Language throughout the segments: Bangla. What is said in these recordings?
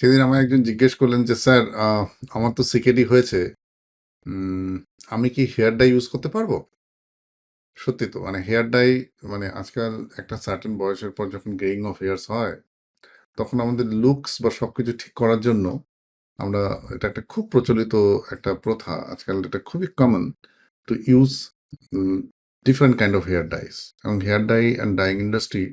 সেদিন আমায় একজন জিজ্ঞেস করলেন যে, "স্যার আমার তো সিকেডি হয়েছে। আমি কি হেয়ার ডাই ইউজ করতে পারব?" সত্যি তো মানে হেয়ার ডাই মানে আজকাল একটা সার্টেন বয়সের পর যখন গ্রেইং অফ হেয়ারস হয়, তখন আমাদের লুকস বা সব কিছু ঠিক করার জন্য আমরা এটা একটা খুব প্রচলিত একটা প্রথা। আজকাল এটা খুবই common to use different kind of hair dyes এবং hair dye and dyeing industry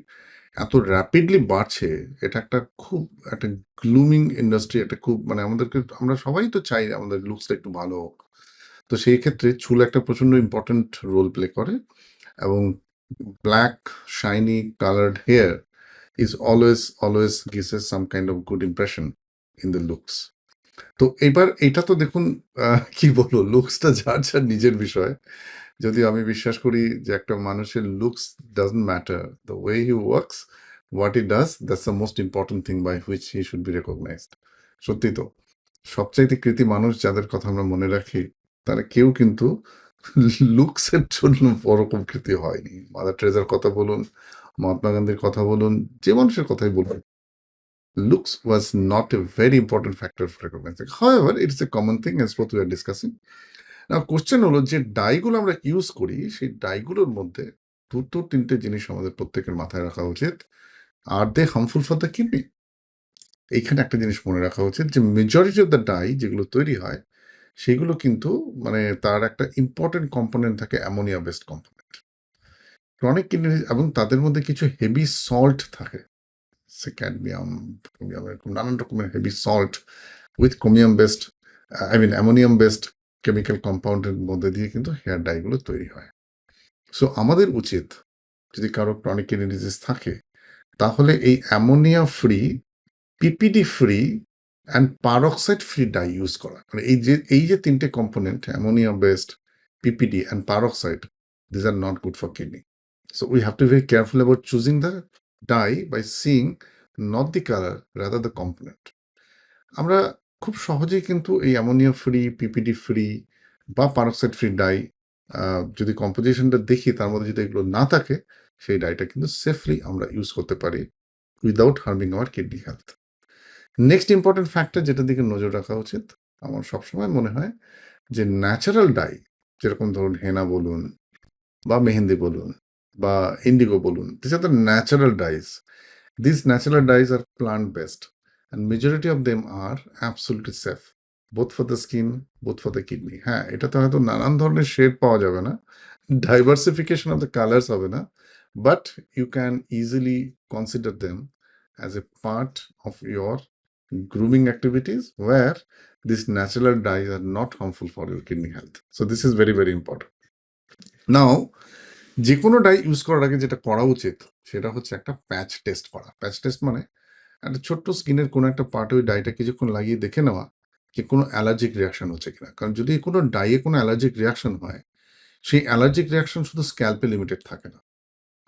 এত র‍্যাপিডলি বাড়ছে, এটা একটা খুব একটা গ্লুমিং ইন্ডাস্ট্রি একটা খুব মানে আমাদেরকে আমরা সবাই তো চাই আমাদের লুকসটা একটু ভালো হোক। তো সেই ক্ষেত্রে চুল একটা প্রচণ্ড ইম্পোর্টেন্ট রোল প্লে করে এবং black shiny coloured hair is always, always us some kind of good impression in the looks. তো এবার এটা তো দেখুন কি বলব লুকসটা যার, যার নিজের বিষয়। যদিও আমি বিশ্বাস করি যে একটা মানুষের looks doesn't matter the way he works what he does that's the most important thing by which he should be recognised সত্যি তো, সবচাইতে কৃতি মানুষ যাদের কথা আমরা মনে রাখি, তারা কেউ কিন্তু লুকসের জন্য ওরকম কৃতি হয়নি। মাদার ট্রেজার কথা বলুন মহাত্মা গান্ধীর কথা বলুন, যে মানুষের কথাই বলুন looks was not a very important factor for recognising however it's a common thing as what we are discussing Now question হলো যে ডাইগুলো আমরা ইউজ করি, সেই ডাইগুলোর মধ্যে দুটো তিনটে জিনিস আমাদের প্রত্যেকের মাথায় রাখা উচিত। Are they harmful for the kidney এইখানে একটা জিনিস মনে রাখা উচিত যে মেজরিটি অফ দ্য ডাই যেগুলো তৈরি হয়, সেগুলো কিন্তু মানে তার একটা ইম্পোর্টেন্ট কম্পোনেন্ট থাকে ammonia based component. Chronic kidney এবং তাদের মধ্যে কিছু হেভি সল্ট থাকে। সে ক্যাডমিয়াম, নানান রকমের heavy salt with chromium based I mean ammonium based chemical কম্পাউন্ডের মধ্যে দিয়ে কিন্তু হেয়ার ডাইগুলো তৈরি হয়। সো আমাদের উচিত যদি কারও ক্রনিক কিডনি ডিজিজ থাকে, তাহলে এই ammonia free, PPD free and peroxide free dye use করা। মানে এই যে এই যে তিনটে component ammonia based, PPD and peroxide, are not good for kidney. So we have to be very careful about choosing the dye by seeing not the color, rather the component. আমরা খুব সহজেই কিন্তু এই অ্যামোনিয়া ফ্রি, পিপিডি ফ্রি বা পারক্সাইড ফ্রি ডাই যদি কম্পোজিশনটা দেখি তার মধ্যে যদি এগুলো না থাকে, সেই ডাইটা কিন্তু সেফলি আমরা ইউজ করতে পারি without harming our kidney health. Next important factor যেটার দিকে নজর রাখা উচিত, আমার সবসময় মনে হয় যে ন্যাচারাল ডাই যেরকম ধরুন হেনা বলুন বা মেহেন্দি বলুন বা ইন্ডিগো বলুন, these are the natural dyes these natural dyes are plant based and majority of them are absolutely safe, both for the skin, both for the kidney. হ্যাঁ, এটাতে হয়তো নানান ধরনের শেড পাওয়া যাবে না। ডাইভার্সিফিকেশন অফ দ্যা কালারস হবে না। But you can easily consider them as a part of your grooming activities where these natural dyes are not harmful for your kidney health. So this is very, very important. Now যেকোনো ডাই ইউজ করার আগে যেটা করা উচিত, সেটা হচ্ছে একটা প্যাচ টেস্ট করা। প্যাচ টেস্ট মানে একটা ছোট্ট স্কিনের কোনো একটা পার্টে ওই ডাইটা কিছুক্ষণ লাগিয়ে দেখে নেওয়া যে কোনো অ্যালার্জিক রিঅ্যাকশন হচ্ছে কিনা। কারণ যদি কোনো ডাইয়ে কোনো অ্যালার্জিক রিঅ্যাকশন হয়, সেই অ্যালার্জিক রিঅ্যাকশন শুধু স্ক্যাল্পে লিমিটেড থাকে না।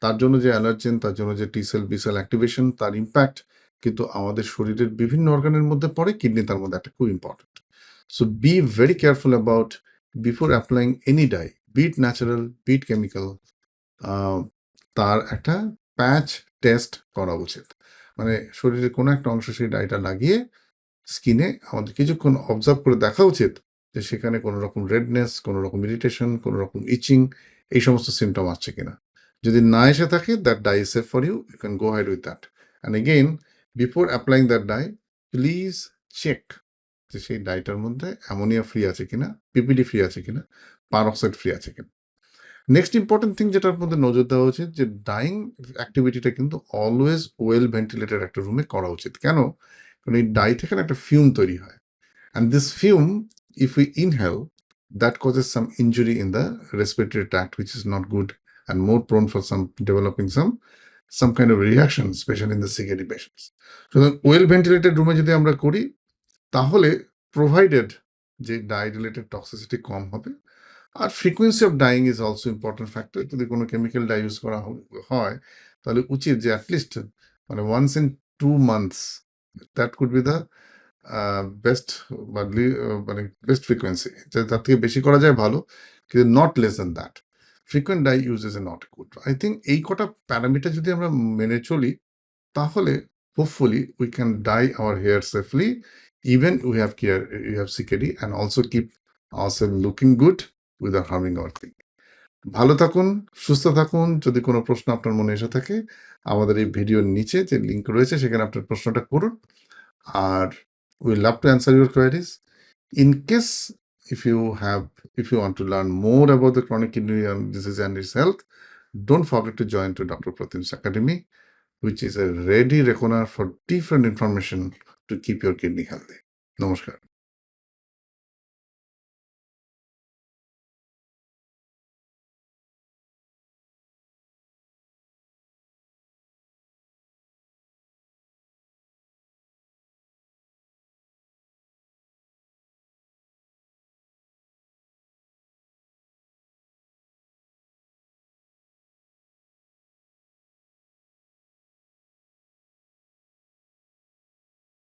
তার জন্য যে অ্যালার্জেন, তার জন্য যে T cell, B cell activation, তার ইমপ্যাক্ট কিন্তু আমাদের শরীরের বিভিন্ন অর্গানের মধ্যে পড়ে, কিডনি তার মধ্যে একটা খুব important. So be very careful about before applying any dye, be it natural, be it chemical তার একটা প্যাচ টেস্ট করা উচিত। মানে শরীরের কোনো একটা অংশ সেই ডাইটা লাগিয়ে স্কিনে আমাদের কিছুক্ষণ অবজার্ভ করে দেখা উচিত যে সেখানে কোনো রকম রেডনেস, কোনো রকম ইরিটেশন, কোনো রকম ইচিং এই সমস্ত সিমটম আসছে কিনা। যদি না এসে থাকে that dye is safe for you, you can go ahead with that. And again, before applying that dye, please check যে সেই ডাইটার মধ্যে অ্যামোনিয়া ফ্রি আছে কিনা, পিপিডি ফ্রি আছে কিনা, পারক্সাইড ফ্রি আছে কিনা। নেক্সট ইম্পোর্টেন্ট থিং যেটার মধ্যে নজর দেওয়া উচিত যে ডাইং অ্যাক্টিভিটিটা কিন্তু অলওয়েজ ওয়েল ভেন্টিলেটেড একটা রুমে করা উচিত। কেন? কারণ এই ডাই থেকে একটা ফিউম তৈরি হয়। And this fume if we inhale, that causes some injury in the respiratory tract which is not good and more prone for some developing some some kind of reaction, especially in the CKD patients. সুতরাং ওয়েল ভেন্টিলেটেড রুমে যদি আমরা করি, তাহলে প্রোভাইডেড যে ডাই রিলেটেড টক্সিসিটি কম হবে। আর frequency of dyeing is also important factor. যদি কোনো কেমিক্যাল ডাই ইউজ করা হয়, তাহলে উচিত যে এট লিস্ট মানে once in two months that could be the best মানে বেস্ট ফ্রিকোয়েন্সি। তার থেকে বেশি করা যায় ভালো, কিন্তু not less than that. Frequent dye use is a not good. I think এই কটা প্যারামিটার যদি আমরা মেনে চলি, তাহলে hopefully we can dye our hair safely even we have care we have CKD and also keep ourselves looking good without harming our thing ভালো থাকুন, সুস্থ থাকুন। যদি কোনো প্রশ্ন আপনার মনে এসে থাকে, আমাদের এই ভিডিওর নিচে যে লিঙ্ক রয়েছে, সেখানে আপনার প্রশ্নটা করুন। আর we love to answer your queries in case if you have if you want to learn more about the chronic kidney disease and his health don't forget to join to doctor Pratim academy which is a ready reckoner for different information to keep your kidney healthy নমস্কার